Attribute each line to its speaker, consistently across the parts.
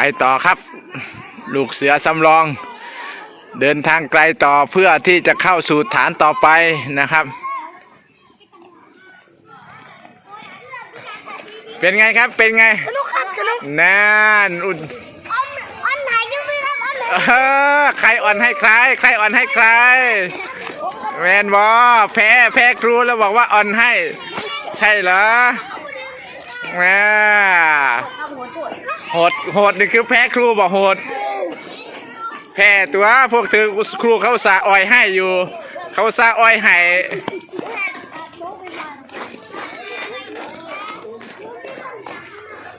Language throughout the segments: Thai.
Speaker 1: ไปต่อครับ ลูกเสือสำรอง เดินทางไกลต่อเพื่อที่จะเข้าสู่ฐานต่อไปนะครับ เป็นไงครับเป็นไง
Speaker 2: สนุกครับสนุก
Speaker 1: นั่นอุ่น
Speaker 2: อ้อมอ้อนไหนกันไหมครับอ้อนไหน
Speaker 1: เออใครอ่อนให้ใคร ใครอ่อนให้ใครแมนบอแพ้แพ้ครูแล้วบอกว่าอ่อนให้ ใช่เหรอแหม่ โหดโหดนี่คือแพ้ครูบอกโหด แพ้ตัวพวกเธอครูเขาสาอ่อยให้อยู่ เขาสาอ่อยให้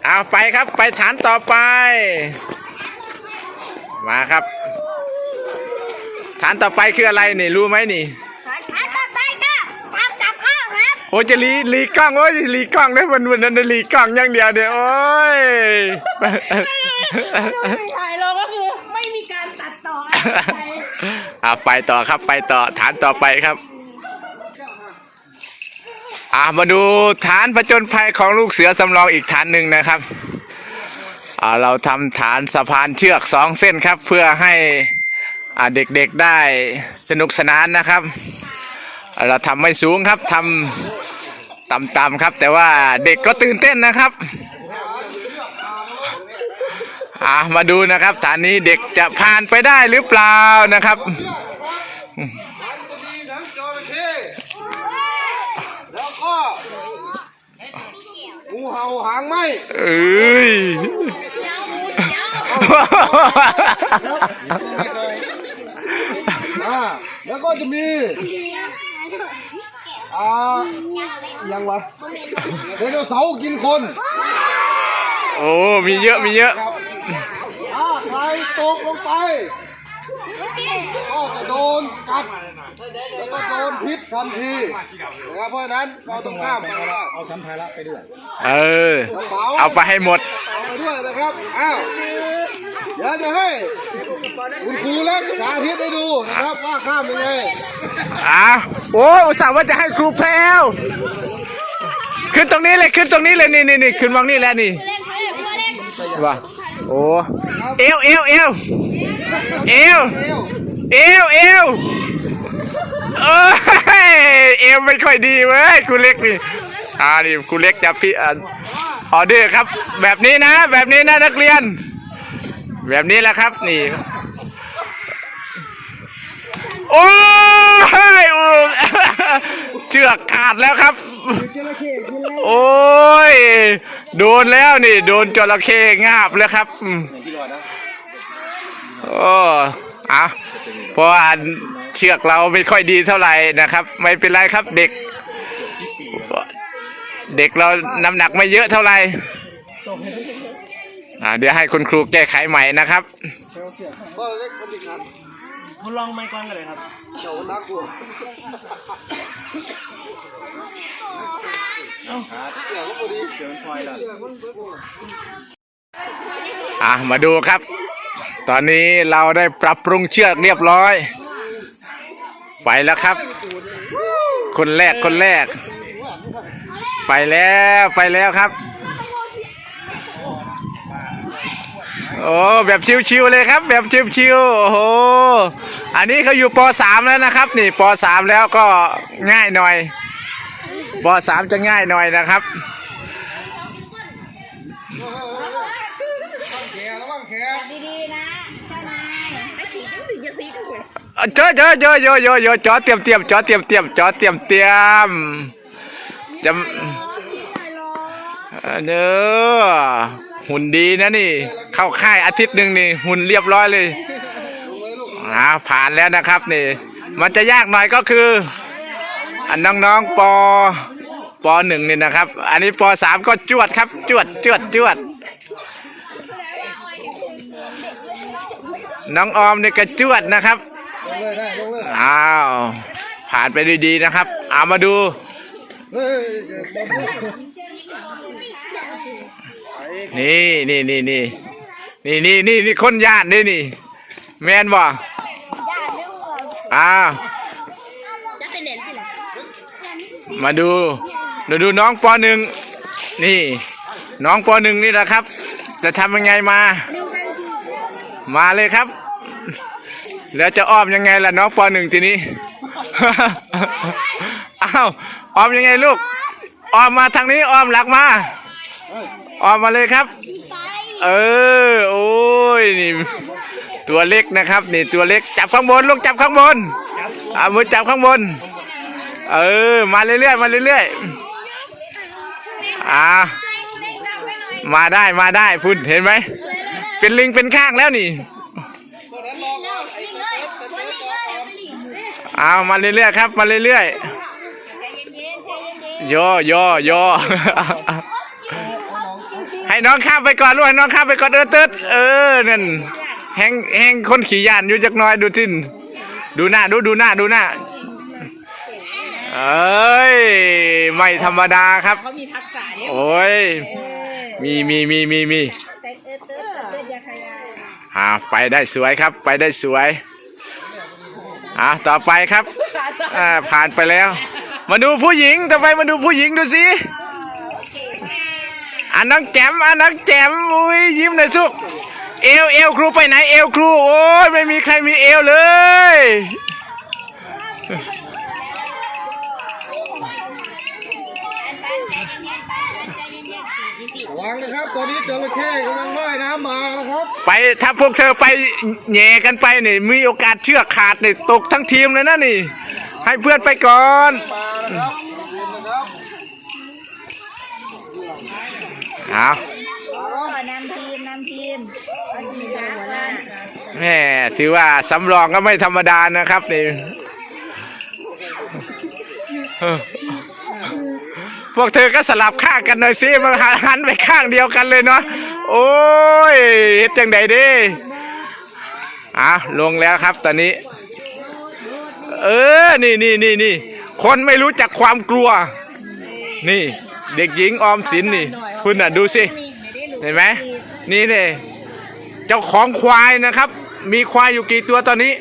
Speaker 1: เอาไปครับไปฐานต่อไป มาครับ ฐานต่อไปคืออะไรนี่รู้ไหมนี่
Speaker 2: ต่อไปก็ทำกับข้าวครับ
Speaker 1: โอ้จะรีรีกล้องโอ้ยรีกล้องได้วันวันนั้นรีกล้องอย่างเดียวเดียวโอ้ย
Speaker 3: ถ่ายเราก็คือไม่มีการตัดต่ออะไร
Speaker 1: อ่าไปต่อครับไปต่อฐานต่อไปครับอ่ามาดูฐานผจญภัยของลูกเสือสำรองอีกฐานหนึ่งนะครับอ่าเราทำฐานสะพานเชือกสองเส้นครับ เพื่อให้อ่าเด็กๆได้สนุกสนานนะครับ เราทำไม่สูงครับทำ ต่ำๆครับ แต่ว่าเด็กก็ตื่นเต้นนะครับอ่ามาดูนะครับฐานนี้เด็กจะผ่านไปได้หรือเปล่านะครับ
Speaker 4: มีหนังจระเข้แล้วก็งูเห่าหางไหม
Speaker 1: เอ้ย
Speaker 4: อ่าแล้วก็จะมี อ่ายังวะไดโนเสาร์กินคน
Speaker 1: โอ้มีเยอะมีเยอะ
Speaker 4: ครับถ้าใครตกลงไป ก็จะโดนกัดแล้วก็โดนพิษทันทีนะครับเพราะฉะนั้นเราต้องข้ามไปได้
Speaker 5: เอาสัมภาระไปด้วย
Speaker 1: เออ
Speaker 4: กระเป๋า
Speaker 1: เอาไปให้หมด
Speaker 4: เอาไปด้วยนะครับ อ้าว เดี๋ยวจะให้คุณครูเล็กสาธิตให้ดูนะครับว่าข้ามยังไง
Speaker 1: อ้าวโอ้อุตส่าห์ว่าจะให้ครูแพรวขึ้นตรงนี้เลยขึ้นตรงนี้เลยนี่นี่นี่ขึ้นมองนี่แหล้วนี่
Speaker 2: เล่นเล่นเล่น
Speaker 1: ว่าโอ้เอวเอวเอวเอว
Speaker 4: เร็ว
Speaker 1: เอวเอวเอ้ยเอวไม่ค่อยดีเว้ยครูเล็กนี่อ่านี่ครูเล็กจะพี่อ่าออเดอร์ครับ แบบนี้นะ แบบนี้นะนักเรียน แบบนี้แหละครับนี่ โอ้ยโอ้เชือกขาดแล้วครับ โอ้ย โดนแล้วนี่ โดนจระเข้งาบแล้วครับโอ้อะเพราะว่าเชือกเราไม่ค่อยดีเท่าไหร่นะครับ ไม่เป็นไรครับเด็ก เด็กเราน้ำหนักไม่เยอะเท่าไหร่ อ่าเดี๋ยวให้คุณครูแก้ไขใหม่นะครับ
Speaker 4: ก็เล็กคนที่ขัน
Speaker 3: คุณลองไมค์ก่อนกันเลยครับ
Speaker 4: เจ้านักกลัวเดี๋ยวก็พอดีเดี๋ยวมันพลอยแล้ว
Speaker 1: อะมาดูครับ ตอนนี้เราได้ปรับปรุงเชือกเรียบร้อย ไปแล้วครับ คนแรกคนแรก ไปแล้วไปแล้วครับ โอ้แบบชิวๆเลยครับ แบบชิวๆโอ้โหอันนี้เขาอยู่ป .3 แล้วนะครับ นี่ป .3 แล้วก็ง่ายหน่อยป .3 จะง่ายหน่อยนะครับ
Speaker 4: แขนระวังแขน
Speaker 2: ดีๆนะเจ้านายไปสีดึงถึงจะสีดึงเลย
Speaker 1: เจอเจอเจอเจอเจอเจอจอเตรียมเตรียมจอเตรียมเตรียมจอเตรียมเตรียมจะเด้อหุ่นดีนะนี่ เข้าค่ายอาทิตย์หนึ่งนี่หุ่นเรียบร้อยเลยอ่าผ่านแล้วนะครับนี่ มันจะยากหน่อยก็คือ อันน้องๆปปหนึ่งนี่นะครับ อันนี้ปสามก็จวดครับ จวดจวดจวด น้องออมนี่ก็จวดนะครับอ้าวผ่านไปด้วยดีนะครับ เอามาดูนี่นี่นี่นี่ นี่นี่นี่นี่คนญาตินี่นี่ แมนบ่อ้าว
Speaker 2: จะเป็นเด่นสิล่ะ
Speaker 1: มาดูดูดูน้องปหนึ่งนี่ น้องปหนึ่งนี่แหละครับ จะทำยังไงมา
Speaker 2: ดูไป
Speaker 1: มาเลยครับ แล้วจะอ้อมยังไงล่ะน้องปหนึ่งทีนี้อ้าวอ้อมยังไงลูกอ้อมมาทางนี้อ้อมหลักมา
Speaker 4: เฮ้ย
Speaker 1: อ้อมมาเลยครับ เออ โอ้ย นี่ ตัวเล็กนะครับ นี่ตัวเล็ก จับข้างบน ลูกจับข้างบนเอามือจับข้างบน เออ มาเรื่อยๆ มาเรื่อยๆ อ่า มาได้ มาได้พุ่น เห็นไหม เป็นลิงเป็นข้างแล้วนี่
Speaker 4: ตอนนั้นรอก่อนไอ้
Speaker 1: เอามาเรื่อยๆครับ มาเรื่อยๆโยโย่โยให้ น้องข้ามไปก่อนลูกให้น้องข้ามไปก่อนเออเติร์ดเออนั่นแหงแหงคนขี่ยานอยู่จักหน้อยดูทินดูหน้าดูดูหน้าดูหน้าเอ้ยไม่ธรรมดาครับ
Speaker 3: เขามีทักษะเนี่ย
Speaker 1: โอ้ยมีมีมีมีมี
Speaker 3: แต่เออเติร์ดเติร์ดยาขยาย
Speaker 1: อ่าไปได้สวยครับ ไปได้สวยอ่าต่อไปครับ
Speaker 3: ขาสั้น
Speaker 1: อ่าผ่านไปแล้ว มาดูผู้หญิงต่อไปมาดูผู้หญิงดูสิ อันนังแจมอันนังแจมอุ้ยยิ้มหน่อยสุกเอวเอวครูไปไหนเอวครู โอ้ยไม่มีใครมีเอวเลย
Speaker 4: ระวังนะครับ ตอนนี้จระเข้กำลังว่ายน้ำมานะครับ
Speaker 1: ไปถ้าพวกเธอไปแหย่กันไปนี่มีโอกาสเชือกขาดนี่ตกทั้งทีมเลยนะนี่ ให้เพื่อนไปก่อน
Speaker 4: มานะครับเย็นนะครับ
Speaker 1: เอา
Speaker 4: มาครับ
Speaker 3: นำทีมนำทีมเอาทีมสามคน
Speaker 1: แหม่ถือว่าสำรองก็ไม่ธรรมดานะครับนี่เออพวกเธอก็สลับข้างกันหน่อยสิมันหันไปข้างเดียวกันเลยเนาะโอ้ยเฮ็ดจังใดเดิอะลงแล้วครับตอนนี้ เออนี่นี่นี่นี่คนไม่รู้จักความกลัว นี่ เด็กหญิงออมสินนี่ คุณน่ะดูสิ เห็นไหมนี่เนี่ยเจ้าของควายนะครับ มีควายอยู่กี่ตัวตอนนี้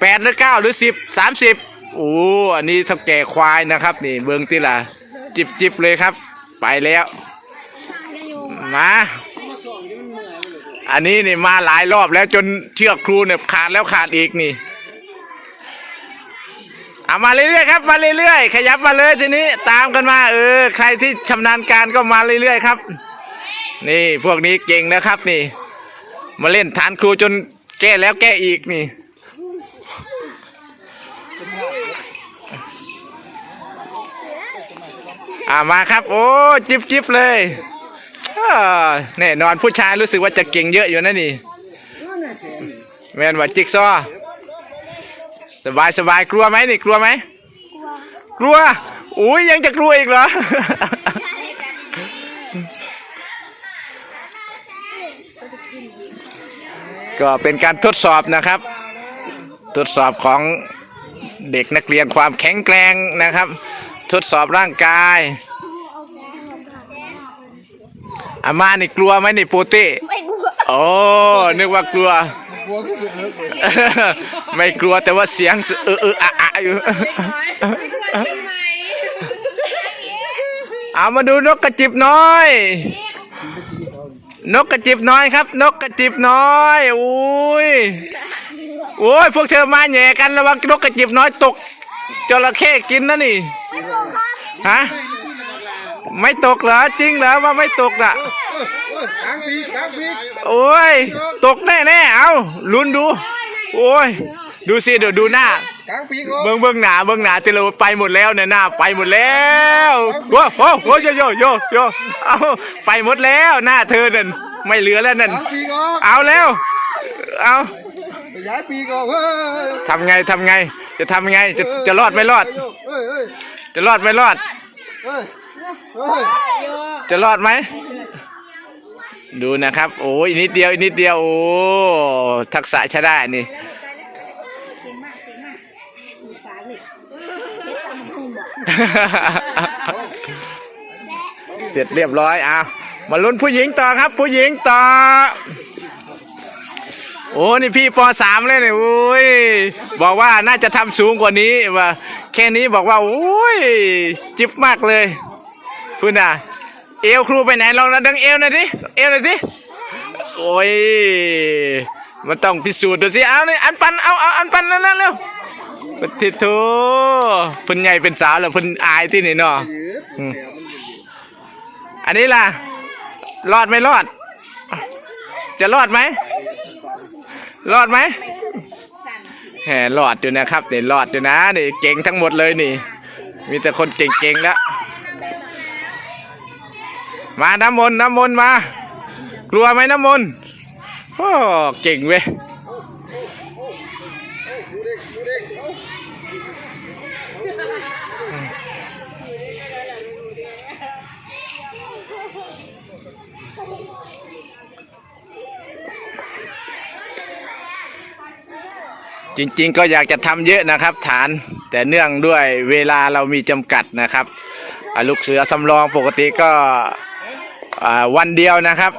Speaker 1: แปดหรือเก้าหรือสิบสามสิบโอ้อันนี้เท่าแก่ควายนะครับ นี่เบิงติละจิบจิบเลยครับ ไปแล้วมาอันนี้นี่มาหลายรอบแล้วจนเชือกครูเนี่ยขาดแล้วขาดอีกนี่ เอามาเรื่อยๆครับ มาเรื่อยๆ ขยับมาเลยทีนี้ตามกันมาเออ ใครที่ชำนาญการก็มาเรื่อยๆครับ นี่พวกนี้เก่งนะครับ นี่ มาเล่นฐานครูจนแก้แล้วแก้อีกนี่ อ่ามาครับ โอ้จิบจิบเลยอ่าแน่นอนผู้ชายรู้สึกว่าจะเก่งเยอะอยู่นะนี่แมนว่าจิกซอ สบายสบายกลัวไหมนี่กลัวไหมกลัวอุ้ยยังจะกลัวอีกเหรอก็เป็นการทดสอบนะครับ ทดสอบของเด็กนักเรียนความแข็งแกร่งนะครับ ทดสอบร่างกายอามานี่กลัวไหมนี่โปเต้
Speaker 2: ไม่กลัว
Speaker 1: โอ้นึกว่ากลัว
Speaker 4: กลัวที่สุดเลย
Speaker 1: ไม่กลัวแต่ว่าเสียงเออเอออะอะอยู่ เอามาดูนกกระจิบน้อย นกกระจิบน้อยครับ นกกระจิบน้อยอุ้ยโอ้ยพวกเธอมาแหย่กันระวังนกกระจิบน้อยตกจระเข้กินนะนี่ฮะไม่ตกเหรอจริงเหรอว่าไม่ตกน่ะ
Speaker 4: กลางปีกกลางปีก
Speaker 1: โอ้ย ตกแน่แน่ๆเอาลุ้นดู โอ้ย ดูสิเดี๋ยวดูหน้า
Speaker 4: กลางปีกโอ้
Speaker 1: เบิ้งเบิ้งหนาเบิ้งหนาเจริญไปหมดแล้วเนี่ยหน้าไปหมดแล้วโอ้โหโอ้โยโยโยโยเอาไปหมดแล้วหน้าเธอนั่นไม่เหลือแล้วนั่น
Speaker 4: กลางปีกโอ้
Speaker 1: เอาแล้วเอา
Speaker 4: ขยายปีกโอ้เฮ้ย
Speaker 1: ทำไงทำไง จะทำไงจะจะรอดไม่รอด
Speaker 4: เฮ้ยเฮ้ย
Speaker 1: จะรอดไม่รอด
Speaker 4: เฮ้ยเฮ้ย
Speaker 1: จะรอดไหม ดูนะครับ โอ้ยนิดเดียวนิดเดียว โอ้ทักษะใช้ได้นี่เสร็จเรียบร้อยอะมาลุ้นผู้หญิงต่อครับ ผู้หญิงต่อ โอ้นี่พี่ปสามเลยเนี่ยโอ้ยบอกว่าน่าจะทำสูงกว่านี้ว่าแค่นี้บอกว่าโอ้ยจิบมากเลยคุณอะ เอวครูไปไหนลองนะดึงเอวหน่อยสิเอวหน่อยสิโอ้ยมันต้องพิสูจน์ดูสิเอานี่อันปันเอาเอาอันปันแล้วนะเร็วปฏิทเพิ่นใหญ่เป็นสาวแล้วพิ่นอายที่นี่เนาะอันนี้ล่ะ รอดไม่รอด จะรอดไหมรอดไหมแหมรอดอยู่นะครับนี่รอดอยู่นะนี่เก่งทั้งหมดเลยนี่ มีแต่คนเก่งๆแล้ว มาน้ำมนต์น้ำมนต์มา กลัวไหมน้ำมนต์โอ้เก่งเว้ยจริงๆก็อยากจะทำเยอะนะครับ ฐานแต่เนื่องด้วยเวลาเรามีจำกัดนะครับลูกเสือสำรองปกติก็ วันเดียวนะครับ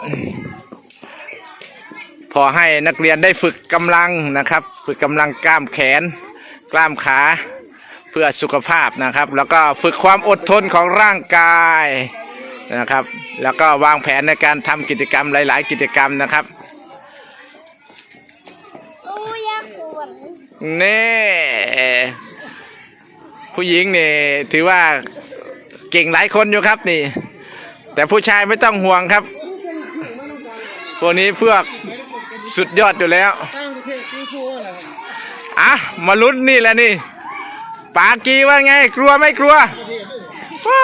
Speaker 1: พอให้นักเรียนได้ฝึกกำลังนะครับ ฝึกกำลังกล้ามแขน กล้ามขาเพื่อสุขภาพนะครับ แล้วก็ฝึกความอดทนของร่างกายนะครับ แล้วก็วางแผนในการทำกิจกรรมหลาย ๆ กิจกรรมนะครับ
Speaker 2: โอ้ยยากปวด
Speaker 1: นี่ผู้หญิงนี่ถือว่าเก่งหลายคนอยู่ครับนี่ แต่ผู้ชายไม่ต้องห่วงครับ พวกนี้เพวกสุดยอดอยู่แล้วอะมาลุ้นนี่แหละนี่ ปากีว่าไง กลัวไม่กลัวโอ้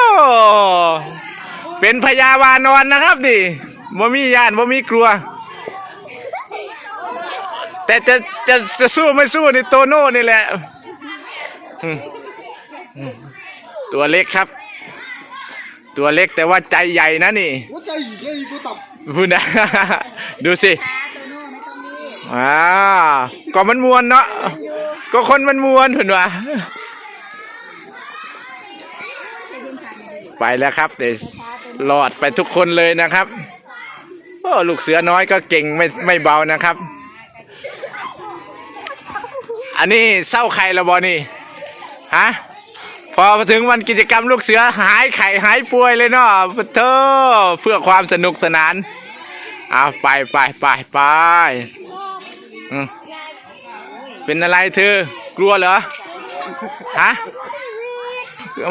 Speaker 1: เป็นพยาวานอนนะครับนี่บ่มีย่านบ่มีกลัว แต่จะจะจะสู้ไม่สู้นี่โตโน่นี่แหละ ตัวเล็กครับ ตัวเล็กแต่ว่าใจใหญ่นะนี่
Speaker 4: หัวใจใหญ่กูตับ
Speaker 1: พูดนะ ดูสิอ่าก็มันมวนเนาะก็คนมันมวนเห็นวะไปแล้วครับเดี๋ยวรอดไปทุกคนเลยนะครับโอ้ลูกเสือน้อยก็เก่งไม่ไม่เบานะครับ อันนี้เศร้าไข่ละบอนี่ฮะ พอมาถึงวันกิจกรรมลูกเสือหายไข่หายป่วยเลยเนาะพุทโธเพื่อความสนุกสนานเอาไปไปไปไปเป็นอะไรเธอกลัวเหรอฮะ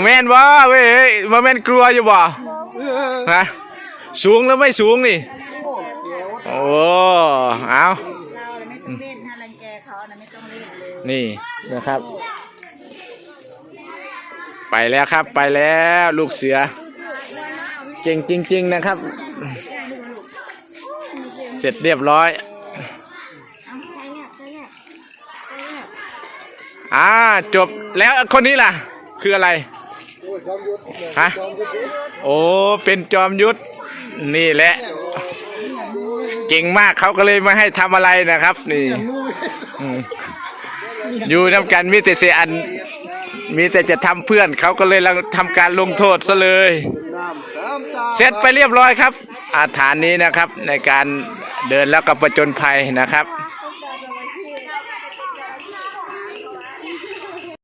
Speaker 1: แม่นบ่เว้ยเฮ้ยบ่แม่นกลัวอยู่บ่ฮะสูงแล้วไม่สูงนี่โอ้เอา
Speaker 3: นี่นะ
Speaker 1: ครับ ไปแล้วครับ ไปแล้วลูกเสือ เก่งจริง ๆ นะครับ เสร็จเรียบร้อยอ่าจบแล้วคนนี้ล่ะ คืออะไรฮะโอ้เป็นจอมยุทธนี่แหละเก่งมากเขาก็เลยไม่ให้ทำอะไรนะครับ นี่ อยู่น้ำกันมีแต่เสียอัน มีแต่จะทำเพื่อนเขาก็เลยทำการลงโทษซะเลย เสร็จไปเรียบร้อยครับ อาถานนี้นะครับในการเดินแล้วก็ประจนภัยนะครับ